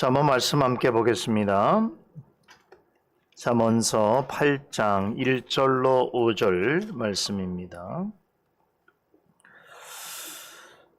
잠언 말씀 함께 보겠습니다. 잠언서 8장 1절로 5절 말씀입니다.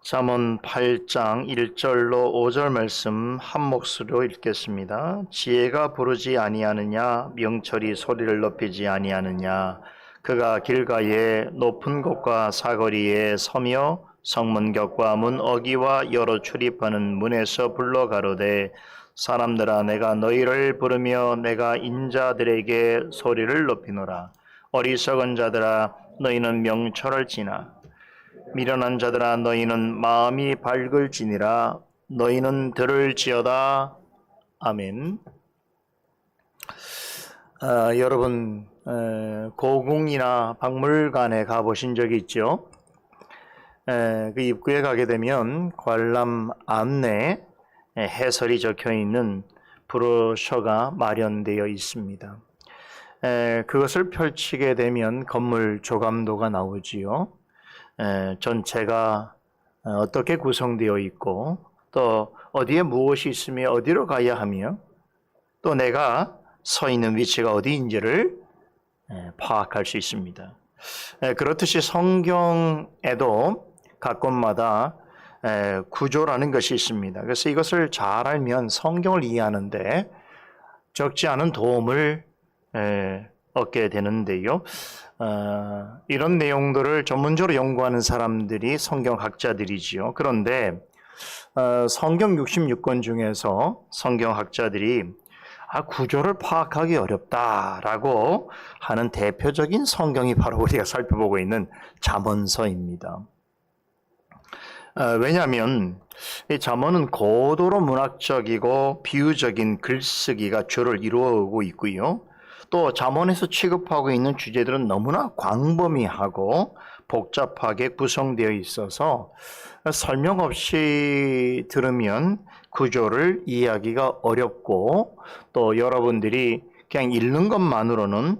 잠언 8장 1절로 5절 말씀 한 목소리로 읽겠습니다. 지혜가 부르지 아니하느냐 명철이 소리를 높이지 아니하느냐 그가 길가에 높은 곳과 사거리에 서며 성문격과 문 어기와 여러 출입하는 문에서 불러 가로되 사람들아 내가 너희를 부르며 내가 인자들에게 소리를 높이노라 어리석은 자들아 너희는 명철을 지나 미련한 자들아 너희는 마음이 밝을지니라 너희는 들을지어다 아멘. 아, 여러분 에, 고궁이나 박물관에 가보신 적이 있죠? 에, 그 입구에 가게 되면 관람 안내 에, 해설이 적혀 있는 브로셔가 마련되어 있습니다. 에, 그것을 펼치게 되면 건물 조감도가 나오지요. 에, 전체가 어, 어떻게 구성되어 있고 또 어디에 무엇이 있으며 어디로 가야 하며 또 내가 서 있는 위치가 어디인지를 에, 파악할 수 있습니다. 에, 그렇듯이 성경에도 각 곳마다 에, 구조라는 것이 있습니다. 그래서 이것을 잘 알면 성경을 이해하는데 적지 않은 도움을 에, 얻게 되는데요. 어, 이런 내용들을 전문적으로 연구하는 사람들이 성경학자들이지요. 그런데 어, 성경 66권 중에서 성경학자들이 아, 구조를 파악하기 어렵다라고 하는 대표적인 성경이 바로 우리가 살펴보고 있는 잠언서입니다. 어, 왜냐하면 이 잠언은 고도로 문학적이고 비유적인 글쓰기가 주를 이루고 있고요. 또 잠언에서 취급하고 있는 주제들은 너무나 광범위하고 복잡하게 구성되어 있어서 설명 없이 들으면 구조를 이해하기가 어렵고 또 여러분들이 그냥 읽는 것만으로는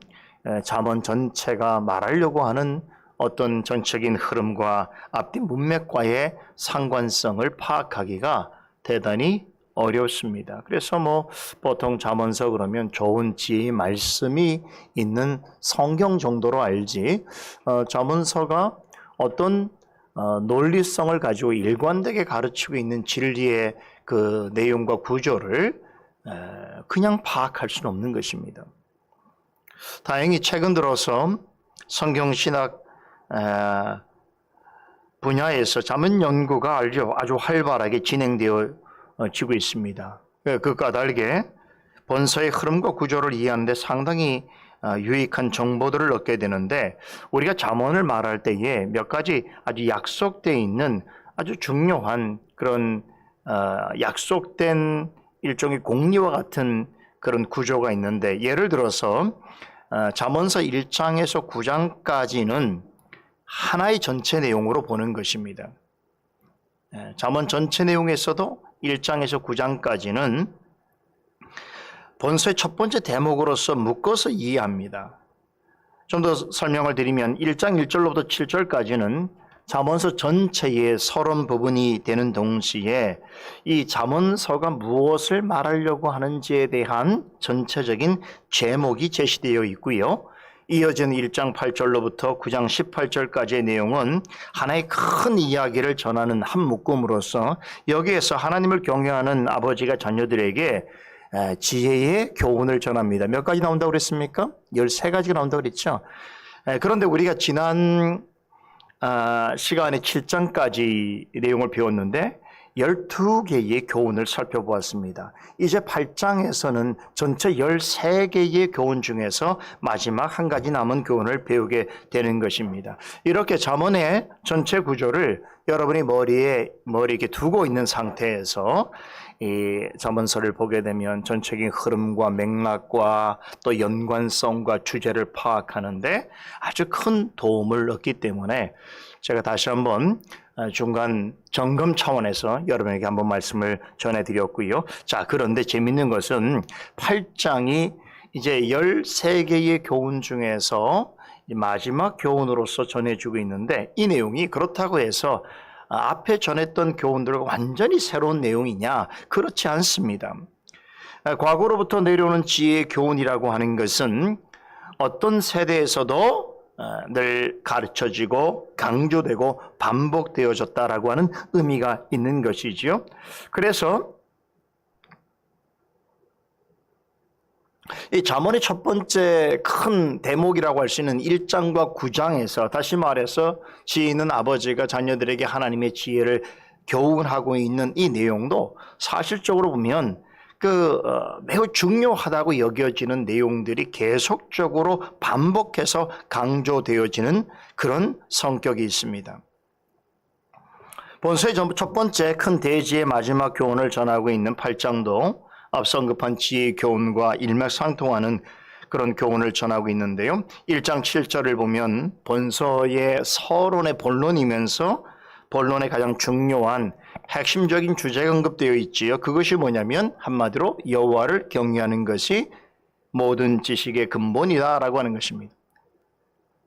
잠언 전체가 말하려고 하는 어떤 전적인 흐름과 앞뒤 문맥과의 상관성을 파악하기가 대단히 어렵습니다. 그래서 뭐 보통 잠언서 그러면 좋은 지혜의 말씀이 있는 성경 정도로 알지 어, 잠언서가 어떤 어, 논리성을 가지고 일관되게 가르치고 있는 진리의 그 내용과 구조를 에, 그냥 파악할 수는 없는 것입니다. 다행히 최근 들어서 성경 신학 에, 분야에서 자문 연구가 아주, 활발하게 진행되어 어, 지고 있습니다. 예, 그것과 다르게 본서의 흐름과 구조를 이해하는데 상당히 어, 유익한 정보들을 얻게 되는데 우리가 잠언을 말할 때에 몇 가지 아주 약속되어 있는 아주 중요한 그런 어, 약속된 일종의 공리와 같은 그런 구조가 있는데 예를 들어서 잠언서 1장에서 9장까지는 하나의 전체 내용으로 보는 것입니다. 예, 잠언 전체 내용에서도 1장에서 9장까지는 본서의 첫 번째 대목으로서 묶어서 이해합니다. 좀 더 설명을 드리면 1장 1절로부터 7절까지는 잠언서 전체의 서론 부분이 되는 동시에 이 잠언서가 무엇을 말하려고 하는지에 대한 전체적인 제목이 제시되어 있고요. 이어지는 1장 8절로부터 9장 18절까지의 내용은 하나의 큰 이야기를 전하는 한 묶음으로서 여기에서 하나님을 경외하는 아버지가 자녀들에게 지혜의 교훈을 전합니다. 몇 가지 나온다고 그랬습니까? 13가지가 나온다고 그랬죠. 그런데 우리가 지난 아, 시간에 7장까지 내용을 배웠는데 12개의 교훈을 살펴보았습니다. 이제 8장에서는 전체 13개의 교훈 중에서 마지막 한 가지 남은 교훈을 배우게 되는 것입니다. 이렇게 잠언의 전체 구조를 여러분이 머리에 머리 에 두고 있는 상태에서 이 잠언서를 보게 되면 전체적인 흐름과 맥락과 또 연관성과 주제를 파악하는데 아주 큰 도움을 얻기 때문에 제가 다시 한번 어, 중간 점검 차원에서 여러분에게 한번 말씀을 전해드렸고요. 자, 그런데 재밌는 것은 8장이 이제 13개의 교훈 중에서 마지막 교훈으로서 전해주고 있는데 이 내용이 그렇다고 해서 아, 앞에 전했던 교훈들과 완전히 새로운 내용이냐? 그렇지 않습니다. 아, 과거로부터 내려오는 지혜의 교훈이라고 하는 것은 어떤 세대에서도 어, 늘 가르쳐지고 강조되고 반복되어졌다라고 하는 의미가 있는 것이지요. 그래서 이 잠언의 첫 번째 큰 대목이라고 할 수 있는 1장과 9장에서 다시 말해서 지혜는 아버지가 자녀들에게 하나님의 지혜를 교훈하고 있는 이 내용도 사실적으로 보면 그 어, 매우 중요하다고 여겨지는 내용들이 계속적으로 반복해서 강조되어지는 그런 성격이 있습니다. 본서의 전- 첫 번째 큰 대지의 마지막 교훈을 전하고 있는 8장도 앞서 언급한 지혜의 교훈과 일맥상통하는 그런 교훈을 전하고 있는데요. 1장 7절을 보면 본서의 서론의 본론이면서 본론의 가장 중요한 핵심적인 주제가 언급되어 있지요. 그것이 뭐냐면 한마디로 여호와를 경외하는 것이 모든 지식의 근본이다라고 하는 것입니다.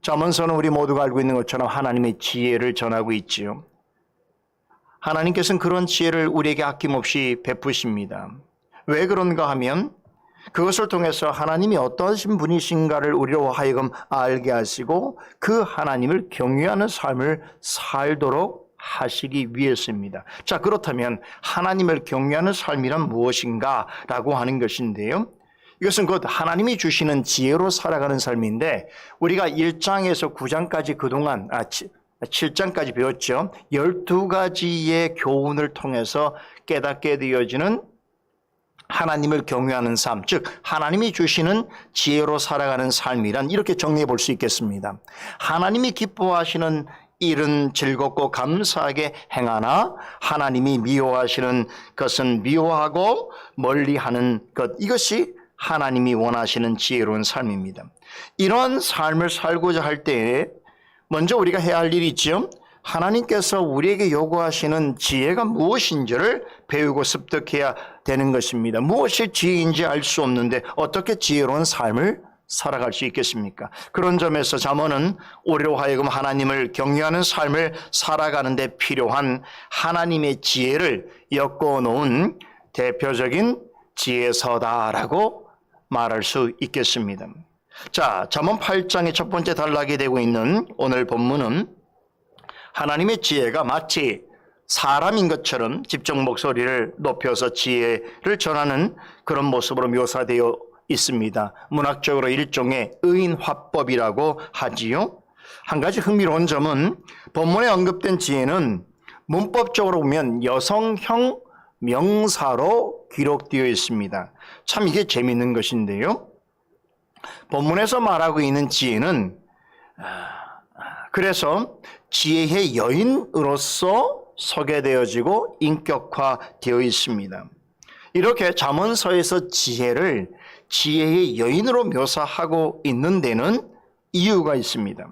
잠언서는 우리 모두가 알고 있는 것처럼 하나님의 지혜를 전하고 있지요. 하나님께서는 그런 지혜를 우리에게 아낌없이 베푸십니다. 왜 그런가 하면 그것을 통해서 하나님이 어떠신 분이신가를 우리로 하여금 알게 하시고 그 하나님을 경외하는 삶을 살도록 하시기 위해서입니다. 자, 그렇다면 하나님을 경외하는 삶이란 무엇인가 라고 하는 것인데요. 이것은 곧 하나님이 주시는 지혜로 살아가는 삶인데 우리가 1장에서 9장까지 그동안 아 7장까지 배웠죠. 12가지의 교훈을 통해서 깨닫게 되어지는 하나님을 경외하는 삶, 즉 하나님이 주시는 지혜로 살아가는 삶이란 이렇게 정리해 볼 수 있겠습니다. 하나님이 기뻐하시는 일은 즐겁고 감사하게 행하나 하나님이 미워하시는 것은 미워하고 멀리하는 것 이것이 하나님이 원하시는 지혜로운 삶입니다. 이러한 삶을 살고자 할 때에 먼저 우리가 해야 할 일이 있죠. 하나님께서 우리에게 요구하시는 지혜가 무엇인지를 배우고 습득해야 되는 것입니다. 무엇이 지혜인지 알 수 없는데 어떻게 지혜로운 삶을 살아갈 수 있겠습니까? 그런 점에서 잠언은 우리로 하여금 하나님을 경외하는 삶을 살아가는 데 필요한 하나님의 지혜를 엮어 놓은 대표적인 지혜서다라고 말할 수 있겠습니다. 자, 잠언 8장의 첫 번째 단락이 되고 있는 오늘 본문은 하나님의 지혜가 마치 사람인 것처럼 집중 목소리를 높여서 지혜를 전하는 그런 모습으로 묘사되어 있습니다. 문학적으로 일종의 의인 화법이라고 하지요. 한 가지 흥미로운 점은 본문에 언급된 지혜는 문법적으로 보면 여성형 명사로 기록되어 있습니다. 참 이게 재밌는 것인데요. 본문에서 말하고 있는 지혜는 그래서 지혜의 여인으로서 소개되어지고 인격화되어 있습니다. 이렇게 잠언서에서 지혜를 지혜의 여인으로 묘사하고 있는 데는 이유가 있습니다.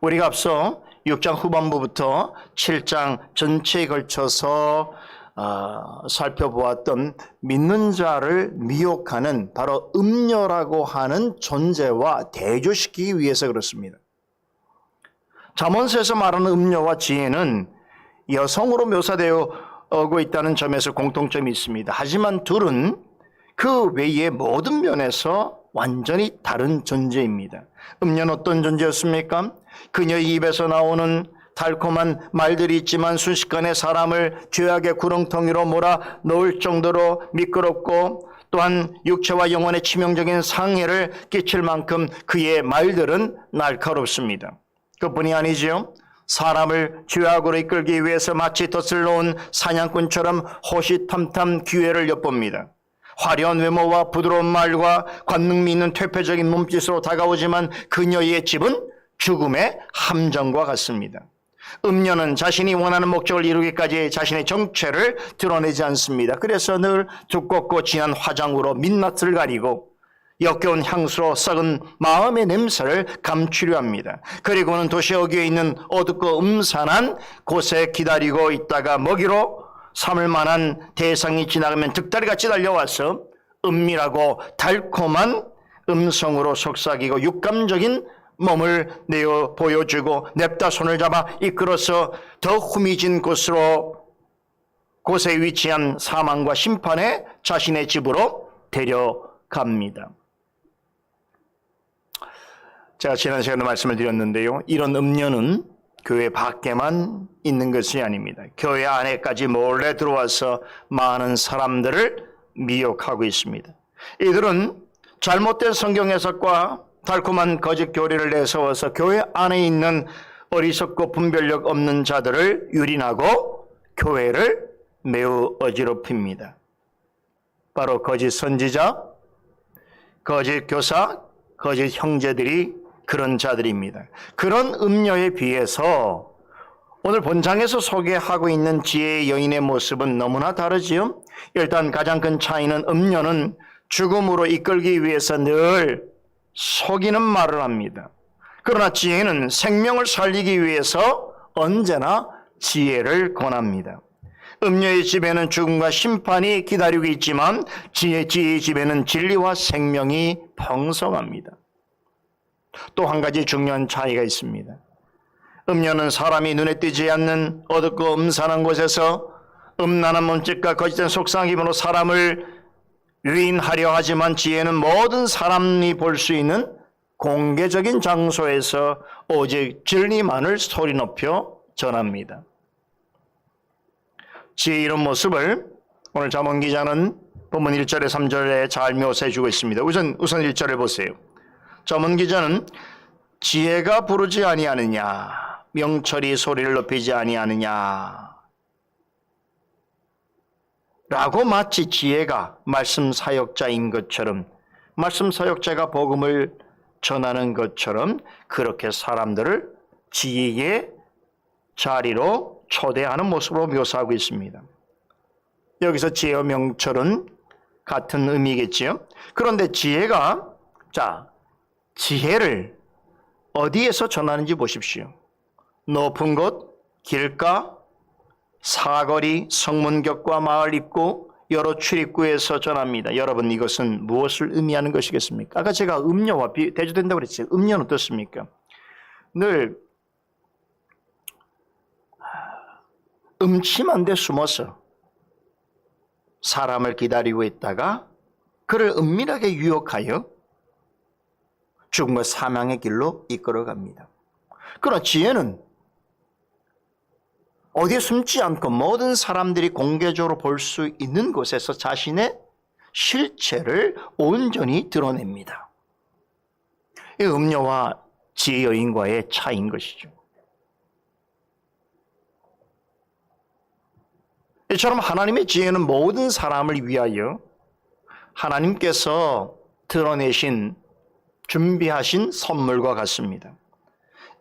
우리가 앞서 6장 후반부부터 7장 전체에 걸쳐서 어, 살펴보았던 믿는 자를 미혹하는 바로 음녀라고 하는 존재와 대조시키기 위해서 그렇습니다. 잠언서에서 말하는 음녀와 지혜는 여성으로 묘사되어 오고 있다는 점에서 공통점이 있습니다. 하지만 둘은 그 외의 모든 면에서 완전히 다른 존재입니다. 음녀는 어떤 존재였습니까? 그녀의 입에서 나오는 달콤한 말들이 있지만 순식간에 사람을 죄악의 구렁텅이로 몰아 넣을 정도로 미끄럽고 또한 육체와 영혼의 치명적인 상해를 끼칠 만큼 그의 말들은 날카롭습니다. 그뿐이 아니지요. 사람을 죄악으로 이끌기 위해서 마치 덫을 놓은 사냥꾼처럼 호시탐탐 기회를 엿봅니다. 화려한 외모와 부드러운 말과 관능미 있는 퇴폐적인 몸짓으로 다가오지만 그녀의 집은 죽음의 함정과 같습니다. 음녀는 자신이 원하는 목적을 이루기까지 자신의 정체를 드러내지 않습니다. 그래서 늘 두껍고 진한 화장으로 민낯을 가리고 역겨운 향수로 썩은 마음의 냄새를 감추려 합니다. 그리고는 도시 어귀에 있는 어둡고 음산한 곳에 기다리고 있다가 먹이로 삼을 만한 대상이 지나가면 득다리같이 달려와서 은밀하고 달콤한 음성으로 속삭이고 육감적인 몸을 내어 보여주고 냅다 손을 잡아 이끌어서 더 후미진 곳으로 곳에 위치한 사망과 심판에 자신의 집으로 데려갑니다. 제가 지난 시간에 말씀을 드렸는데요. 이런 음료는 교회 밖에만 있는 것이 아닙니다. 교회 안에까지 몰래 들어와서 많은 사람들을 미혹하고 있습니다. 이들은 잘못된 성경 해석과 달콤한 거짓 교리를 내세워서 교회 안에 있는 어리석고 분별력 없는 자들을 유린하고 교회를 매우 어지럽힙니다. 바로 거짓 선지자, 거짓 교사, 거짓 형제들이 그런 자들입니다. 그런 음녀에 비해서 오늘 본장에서 소개하고 있는 지혜의 여인의 모습은 너무나 다르지요. 일단 가장 큰 차이는 음녀는 죽음으로 이끌기 위해서 늘 속이는 말을 합니다. 그러나 지혜는 생명을 살리기 위해서 언제나 지혜를 권합니다. 음녀의 집에는 죽음과 심판이 기다리고 있지만 지혜, 지혜의 집에는 진리와 생명이 풍성합니다. 또 한 가지 중요한 차이가 있습니다. 음녀는 사람이 눈에 띄지 않는 어둡고 음산한 곳에서 음란한 몸짓과 거짓된 속상임으로 사람을 유인하려 하지만 지혜는 모든 사람이 볼 수 있는 공개적인 장소에서 오직 진리만을 소리 높여 전합니다. 지혜 이런 모습을 오늘 자문 기자는 본문 1절에 3절에 잘 묘사해 주고 있습니다. 우선 우선 1절을 보세요. 자문 기자는 지혜가 부르지 아니하느냐 명철이 소리를 높이지 아니하느냐 라고 마치 지혜가 말씀 사역자인 것처럼 말씀 사역자가 복음을 전하는 것처럼 그렇게 사람들을 지혜의 자리로 초대하는 모습으로 묘사하고 있습니다. 여기서 지혜와 명철은 같은 의미겠지요. 그런데 지혜가 자 지혜를 어디에서 전하는지 보십시오. 높은 곳, 길가, 사거리, 성문격과 마을 입구, 여러 출입구에서 전합니다. 여러분 이것은 무엇을 의미하는 것이겠습니까? 아까 제가 음료와 비, 대조된다고 그랬죠. 음료는 어떻습니까? 늘 음침한 데 숨어서 사람을 기다리고 있다가 그를 은밀하게 유혹하여 죽음과 사망의 길로 이끌어갑니다. 그러나 지혜는 어디에 숨지 않고 모든 사람들이 공개적으로 볼 수 있는 곳에서 자신의 실체를 온전히 드러냅니다. 이 음료와 지혜 여인과의 차이인 것이죠. 이처럼 하나님의 지혜는 모든 사람을 위하여 하나님께서 드러내신 준비하신 선물과 같습니다.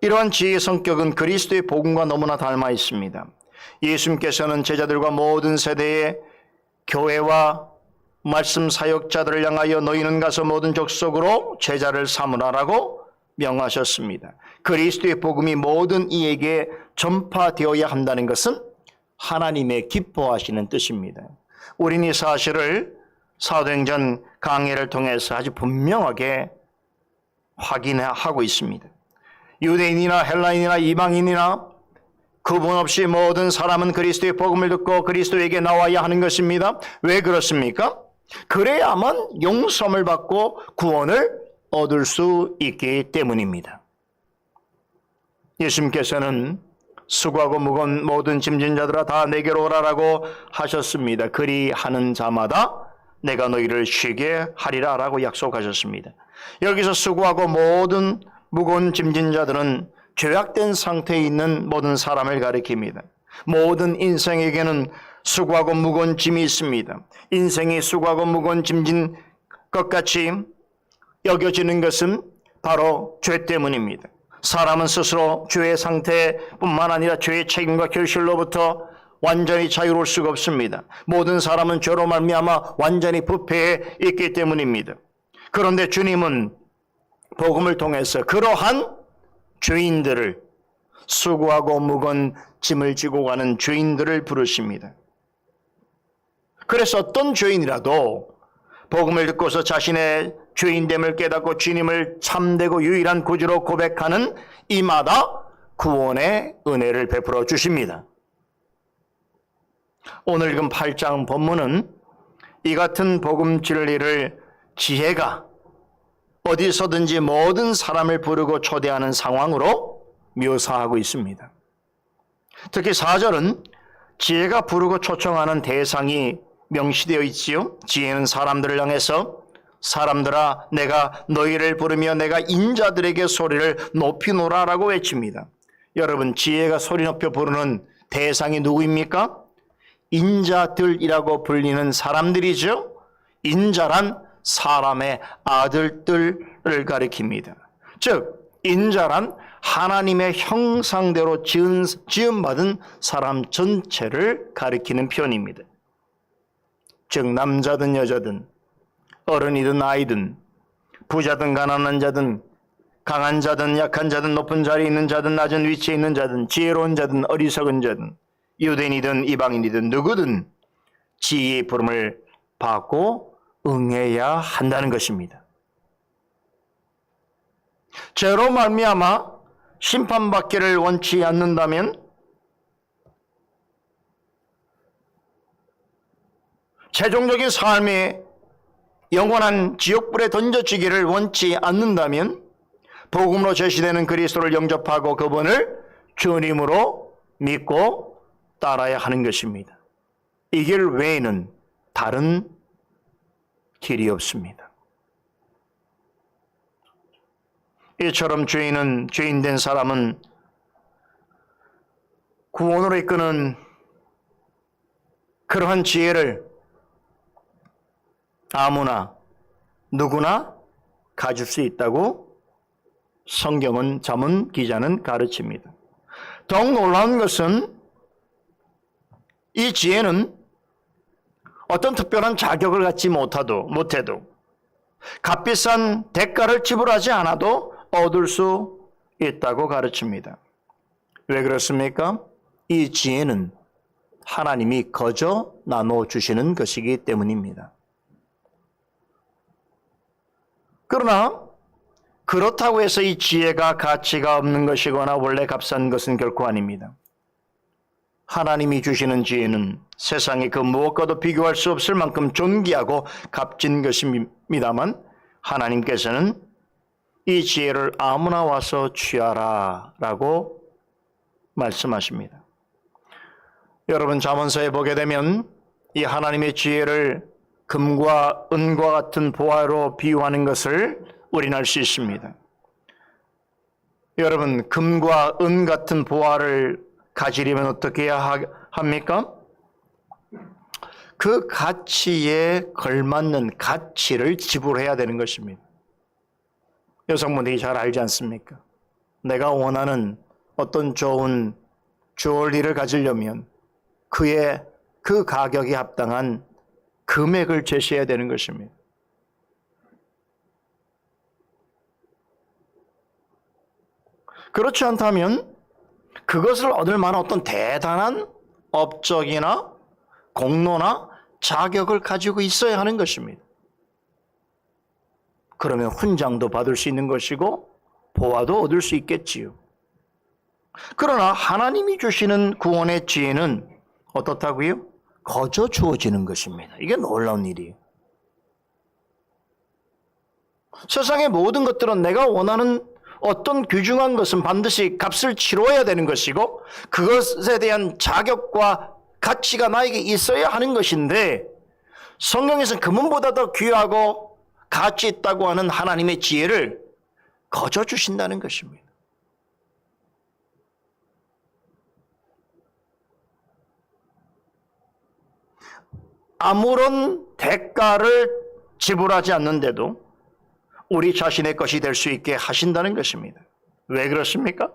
이러한 지혜의 성격은 그리스도의 복음과 너무나 닮아 있습니다. 예수님께서는 제자들과 모든 세대의 교회와 말씀 사역자들을 향하여 너희는 가서 모든 족속으로 제자를 삼으라라고 명하셨습니다. 그리스도의 복음이 모든 이에게 전파되어야 한다는 것은 하나님의 기뻐하시는 뜻입니다. 우리는 이 사실을 사도행전 강해를 통해서 아주 분명하게 확인하고 있습니다. 유대인이나 헬라인이나 이방인이나 구분 없이 모든 사람은 그리스도의 복음을 듣고 그리스도에게 나와야 하는 것입니다. 왜 그렇습니까? 그래야만 용서를 받고 구원을 얻을 수 있기 때문입니다. 예수님께서는 수고하고 무거운 모든 짐진 자들아 다 내게로 오라라고 하셨습니다. 그리 하는 자마다 내가 너희를 쉬게 하리라라고 약속하셨습니다. 여기서 수고하고 모든 무거운 짐진 자들은 죄악된 상태에 있는 모든 사람을 가리킵니다. 모든 인생에게는 수고하고 무거운 짐이 있습니다. 인생이 수고하고 무거운 짐진 것 같이 여겨지는 것은 바로 죄 때문입니다. 사람은 스스로 죄의 상태뿐만 아니라 죄의 책임과 결실로부터 완전히 자유로울 수가 없습니다. 모든 사람은 죄로 말미암아 완전히 부패해 있기 때문입니다. 그런데 주님은 복음을 통해서 그러한 죄인들을 수고하고 무거운 짐을 지고 가는 죄인들을 부르십니다. 그래서 어떤 죄인이라도 복음을 듣고서 자신의 죄인됨을 깨닫고 주님을 참되고 유일한 구주로 고백하는 이마다 구원의 은혜를 베풀어 주십니다. 오늘 읽은 8장 본문은 이 같은 복음 진리를 지혜가 어디서든지 모든 사람을 부르고 초대하는 상황으로 묘사하고 있습니다. 특히 4절은 지혜가 부르고 초청하는 대상이 명시되어 있지요. 지혜는 사람들을 향해서 사람들아 내가 너희를 부르며 내가 인자들에게 소리를 높이노라라고 외칩니다. 여러분 지혜가 소리 높여 부르는 대상이 누구입니까? 인자들이라고 불리는 사람들이죠. 인자란 사람의 아들들을 가리킵니다. 즉 인자란 하나님의 형상대로 지은, 지음받은 사람 전체를 가리키는 표현입니다. 즉 남자든 여자든 어른이든 아이든 부자든 가난한 자든 강한 자든 약한 자든 높은 자리에 있는 자든 낮은 위치에 있는 자든 지혜로운 자든 어리석은 자든 유대인이든 이방인이든 누구든 지혜의 부름을 받고 응해야 한다는 것입니다. 죄로 말미암아 심판받기를 원치 않는다면 최종적인 삶에 영원한 지옥불에 던져지기를 원치 않는다면 복음으로 제시되는 그리스도를 영접하고 그분을 주님으로 믿고 따라야 하는 것입니다. 이 길 외에는 다른 길이 없습니다. 이처럼 죄인은 죄인된 사람은 구원으로 이끄는 그러한 지혜를 아무나 누구나 가질 수 있다고 성경은 자문 기자는 가르칩니다. 더욱 놀라운 것은 이 지혜는 어떤 특별한 자격을 갖지 못하도 못해도 값비싼 대가를 지불하지 않아도 얻을 수 있다고 가르칩니다. 왜 그렇습니까? 이 지혜는 하나님이 거저 나눠 주시는 것이기 때문입니다. 그러나 그렇다고 해서 이 지혜가 가치가 없는 것이거나 원래 값싼 것은 결코 아닙니다. 하나님이 주시는 지혜는 세상에 그 무엇과도 비교할 수 없을 만큼 존귀하고 값진 것입니다만 하나님께서는 이 지혜를 아무나 와서 취하라 라고 말씀하십니다. 여러분 자문서에 보게 되면 이 하나님의 지혜를 금과 은과 같은 보화로 비유하는 것을 우리는 알 수 있습니다. 여러분 금과 은 같은 보화를 가지려면 어떻게 해야 합니까? 그 가치에 걸맞는 가치를 지불해야 되는 것입니다. 여성분들이 잘 알지 않습니까? 내가 원하는 어떤 좋은 주얼리를 가지려면 그의 그 가격에 합당한 금액을 제시해야 되는 것입니다. 그렇지 않다면 그것을 얻을 만한 어떤 대단한 업적이나 공로나 자격을 가지고 있어야 하는 것입니다. 그러면 훈장도 받을 수 있는 것이고 보화도 얻을 수 있겠지요. 그러나 하나님이 주시는 구원의 지혜는 어떻다고요? 거저 주어지는 것입니다. 이게 놀라운 일이에요. 세상의 모든 것들은 내가 원하는 어떤 귀중한 것은 반드시 값을 치러야 되는 것이고 그것에 대한 자격과 가치가 나에게 있어야 하는 것인데 성경에서는 금은보다 더 귀하고 가치 있다고 하는 하나님의 지혜를 거저 주신다는 것입니다. 아무런 대가를 지불하지 않는데도 우리 자신의 것이 될 수 있게 하신다는 것입니다. 왜 그렇습니까?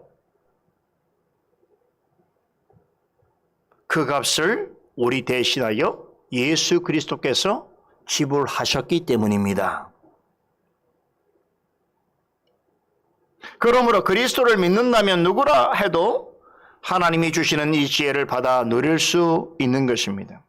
그 값을 우리 대신하여 예수 그리스도께서 지불하셨기 때문입니다. 그러므로 그리스도를 믿는다면 누구라 해도 하나님이 주시는 이 지혜를 받아 누릴 수 있는 것입니다.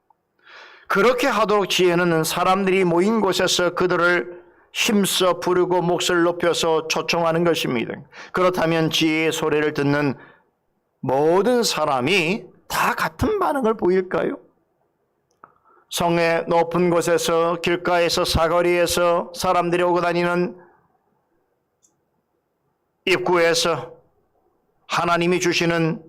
그렇게 하도록 지혜는 사람들이 모인 곳에서 그들을 힘써 부르고 몫을 높여서 초청하는 것입니다. 그렇다면 지혜의 소리를 듣는 모든 사람이 다 같은 반응을 보일까요? 성의 높은 곳에서 길가에서 사거리에서 사람들이 오고 다니는 입구에서 하나님이 주시는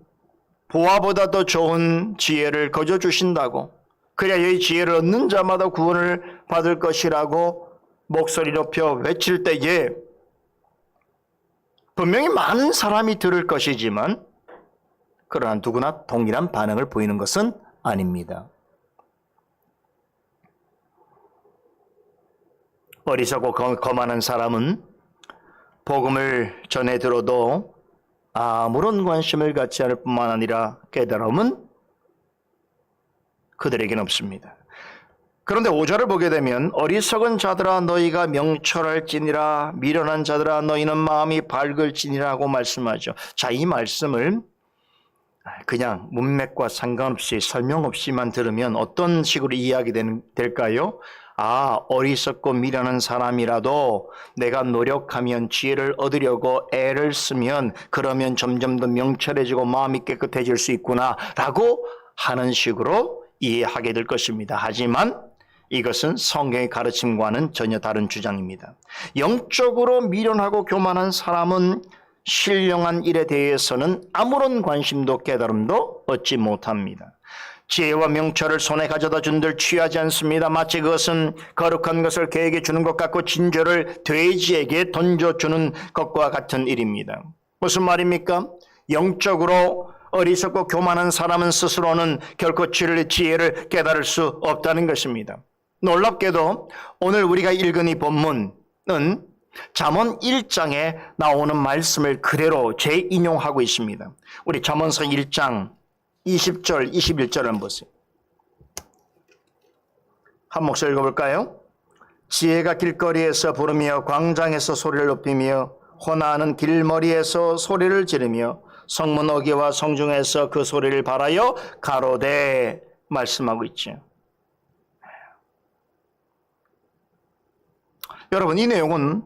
보아보다 더 좋은 지혜를 거저 주신다고 그래야 이 지혜를 얻는 자마다 구원을 받을 것이라고 목소리 높여 외칠 때에 분명히 많은 사람이 들을 것이지만 그러나 누구나 동일한 반응을 보이는 것은 아닙니다. 어리석고 검- 거만한 사람은 복음을 전해 들어도 아무런 관심을 갖지 않을 뿐만 아니라 깨달음은 그들에겐 없습니다. 그런데 5절을 보게 되면 어리석은 자들아 너희가 명철할지니라 미련한 자들아 너희는 마음이 밝을지니라고 말씀하죠. 자, 이 말씀을 그냥 문맥과 상관없이 설명 없이만 들으면 어떤 식으로 이해하게 된- 될까요? 아, 어리석고 미련한 사람이라도 내가 노력하면 지혜를 얻으려고 애를 쓰면 그러면 점점 더 명철해지고 마음이 깨끗해질 수 있구나 라고 하는 식으로 이해하게 될 것입니다. 하지만 이것은 성경의 가르침과는 전혀 다른 주장입니다. 영적으로 미련하고 교만한 사람은 신령한 일에 대해서는 아무런 관심도 깨달음도 얻지 못합니다. 지혜와 명철을 손에 가져다 준들 취하지 않습니다. 마치 그것은 거룩한 것을 개에게 주는 것 같고 진저를 돼지에게 던져주는 것과 같은 일입니다. 무슨 말입니까? 영적으로 어리석고 교만한 사람은 스스로는 결코 지혜를 깨달을 수 없다는 것입니다. 놀랍게도 오늘 우리가 읽은 이 본문은 잠언 1장에 나오는 말씀을 그대로 재인용하고 있습니다. 우리 잠언서 1장 20절, 21절 한번 보세요. 한 목소리 읽어볼까요? 지혜가 길거리에서 부르며 광장에서 소리를 높이며 호나는 길머리에서 소리를 지르며 성문 어귀와 성중에서 그 소리를 바라여 가로되 말씀하고 있죠. 여러분 이 내용은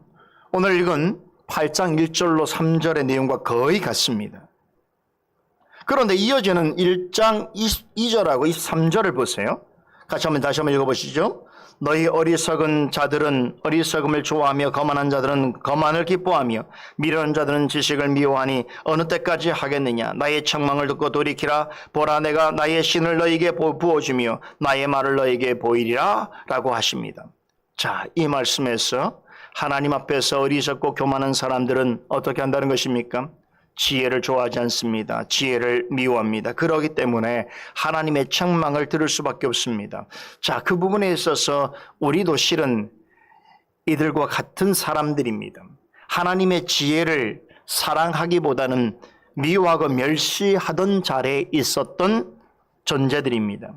오늘 읽은 8장 1절로 3절의 내용과 거의 같습니다. 그런데 이어지는 1장 22절하고 23절을 보세요. 같이 한번 다시 한번 읽어보시죠. 너희 어리석은 자들은 어리석음을 좋아하며 거만한 자들은 거만을 기뻐하며 미련한 자들은 지식을 미워하니 어느 때까지 하겠느냐 나의 책망을 듣고 돌이키라 보라 내가 나의 신을 너에게 부어주며 나의 말을 너에게 보이리라 라고 하십니다. 자, 이 말씀에서 하나님 앞에서 어리석고 교만한 사람들은 어떻게 한다는 것입니까? 지혜를 좋아하지 않습니다. 지혜를 미워합니다. 그러기 때문에 하나님의 책망을 들을 수밖에 없습니다. 자, 그 부분에 있어서 우리도 실은 이들과 같은 사람들입니다. 하나님의 지혜를 사랑하기보다는 미워하고 멸시하던 자리에 있었던 존재들입니다.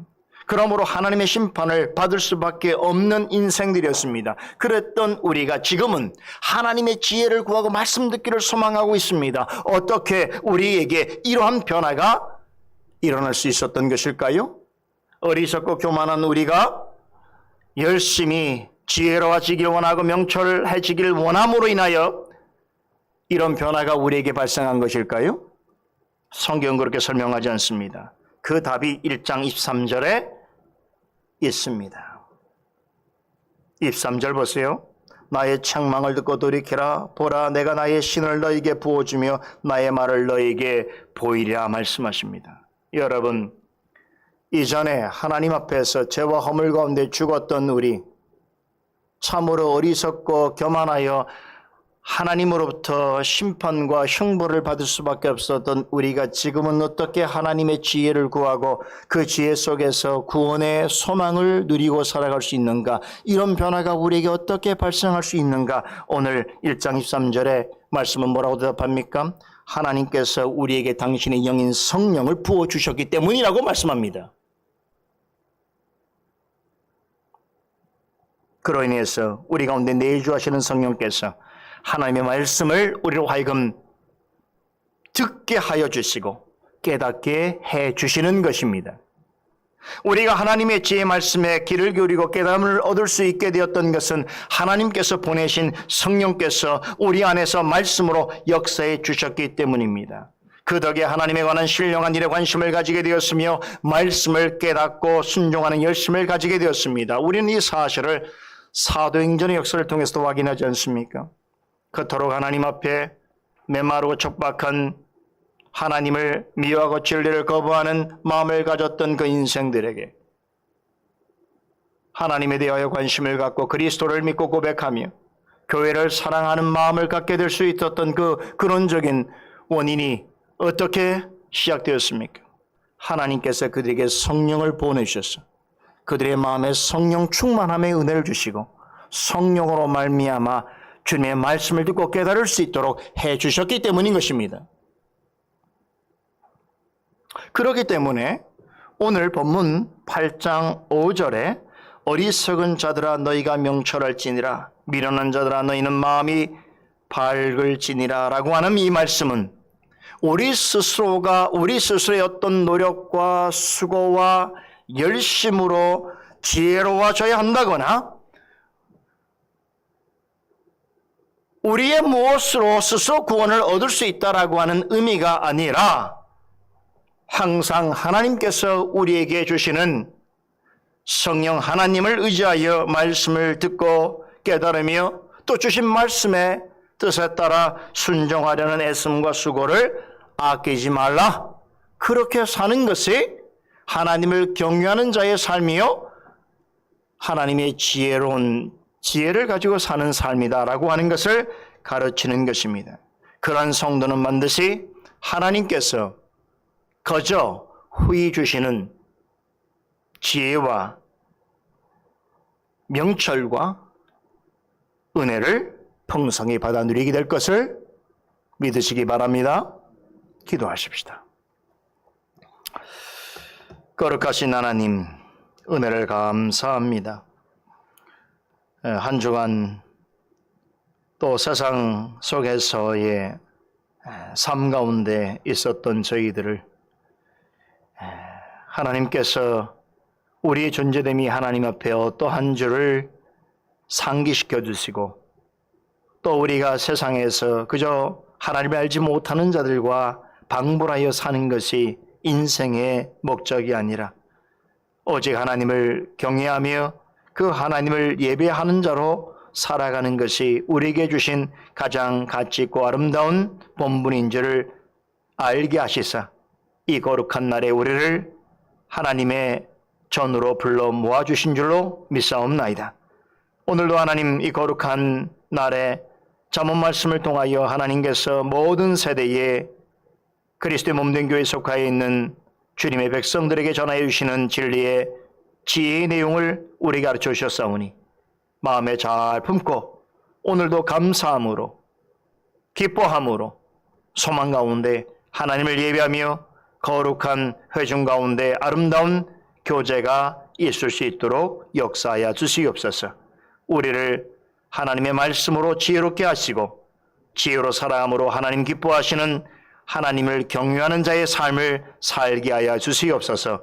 그러므로 하나님의 심판을 받을 수밖에 없는 인생들이었습니다. 그랬던 우리가 지금은 하나님의 지혜를 구하고 말씀 듣기를 소망하고 있습니다. 어떻게 우리에게 이러한 변화가 일어날 수 있었던 것일까요? 어리석고 교만한 우리가 열심히 지혜로워지길 원하고 명철해지길 원함으로 인하여 이런 변화가 우리에게 발생한 것일까요? 성경은 그렇게 설명하지 않습니다. 그 답이 1장 23절에 있습니다. 23절 보세요. 나의 책망을 듣고 돌이키라 보라 내가 나의 신을 너에게 부어주며 나의 말을 너에게 보이랴 말씀하십니다. 여러분 이전에 하나님 앞에서 죄와 허물 가운데 죽었던 우리 참으로 어리석고 교만하여 하나님으로부터 심판과 형벌을 받을 수밖에 없었던 우리가 지금은 어떻게 하나님의 지혜를 구하고 그 지혜 속에서 구원의 소망을 누리고 살아갈 수 있는가? 이런 변화가 우리에게 어떻게 발생할 수 있는가? 오늘 1장 23절에 말씀은 뭐라고 대답합니까? 하나님께서 우리에게 당신의 영인 성령을 부어 주셨기 때문이라고 말씀합니다. 그로 인해서 우리 가운데 내주하시는 성령께서 하나님의 말씀을 우리로 하여금 듣게 하여 주시고 깨닫게 해 주시는 것입니다. 우리가 하나님의 지혜 말씀에 귀를 기울이고 깨달음을 얻을 수 있게 되었던 것은 하나님께서 보내신 성령께서 우리 안에서 말씀으로 역사해 주셨기 때문입니다. 그 덕에 하나님에 관한 신령한 일에 관심을 가지게 되었으며 말씀을 깨닫고 순종하는 열심을 가지게 되었습니다. 우리는 이 사실을 사도행전의 역사를 통해서도 확인하지 않습니까? 그토록 하나님 앞에 메마르고 척박한 하나님을 미워하고 진리를 거부하는 마음을 가졌던 그 인생들에게 하나님에 대하여 관심을 갖고 그리스도를 믿고 고백하며 교회를 사랑하는 마음을 갖게 될 수 있었던 그 근원적인 원인이 어떻게 시작되었습니까? 하나님께서 그들에게 성령을 보내주셨어. 그들의 마음에 성령 충만함의 은혜를 주시고 성령으로 말미암아 주님의 말씀을 듣고 깨달을 수 있도록 해 주셨기 때문인 것입니다. 그렇기 때문에 오늘 본문 8장 5절에 어리석은 자들아 너희가 명철할지니라 미련한 자들아 너희는 마음이 밝을지니라 라고 하는 이 말씀은 우리 스스로가 우리 스스로의 어떤 노력과 수고와 열심으로 지혜로워져야 한다거나 우리의 무엇으로 스스로 구원을 얻을 수 있다라고 하는 의미가 아니라 항상 하나님께서 우리에게 주시는 성령 하나님을 의지하여 말씀을 듣고 깨달으며 또 주신 말씀의 뜻에 따라 순종하려는 애씀과 수고를 아끼지 말라. 그렇게 사는 것이 하나님을 경외하는 자의 삶이요. 하나님의 지혜로운 지혜를 가지고 사는 삶이다라고 하는 것을 가르치는 것입니다. 그러한 성도는 반드시 하나님께서 거저 후히 주시는 지혜와 명철과 은혜를 풍성히 받아 누리게 될 것을 믿으시기 바랍니다. 기도하십시다. 거룩하신 하나님, 은혜를 감사합니다. 한 주간 또 세상 속에서의 삶 가운데 있었던 저희들을 하나님께서 우리의 존재됨이 하나님 앞에 어떠한 줄을 상기시켜 주시고 또 우리가 세상에서 그저 하나님을 알지 못하는 자들과 방불하여 사는 것이 인생의 목적이 아니라 오직 하나님을 경외하며 그 하나님을 예배하는 자로 살아가는 것이 우리에게 주신 가장 가치 있고 아름다운 본분인 줄을 알게 하시사 이 거룩한 날에 우리를 하나님의 전으로 불러 모아 주신 줄로 믿사옵나이다. 오늘도 하나님 이 거룩한 날에 잠언 말씀을 통하여 하나님께서 모든 세대에 그리스도의 몸된 교회에 속하여 있는 주님의 백성들에게 전하여 주시는 진리의 지혜의 내용을 우리에게 가르쳐 주셨사오니 마음에 잘 품고 오늘도 감사함으로 기뻐함으로 소망 가운데 하나님을 예배하며 거룩한 회중 가운데 아름다운 교제가 있을 수 있도록 역사하여 주시옵소서. 우리를 하나님의 말씀으로 지혜롭게 하시고 지혜로 살아감으로 하나님 기뻐하시는 하나님을 경외하는 자의 삶을 살게 하여 주시옵소서.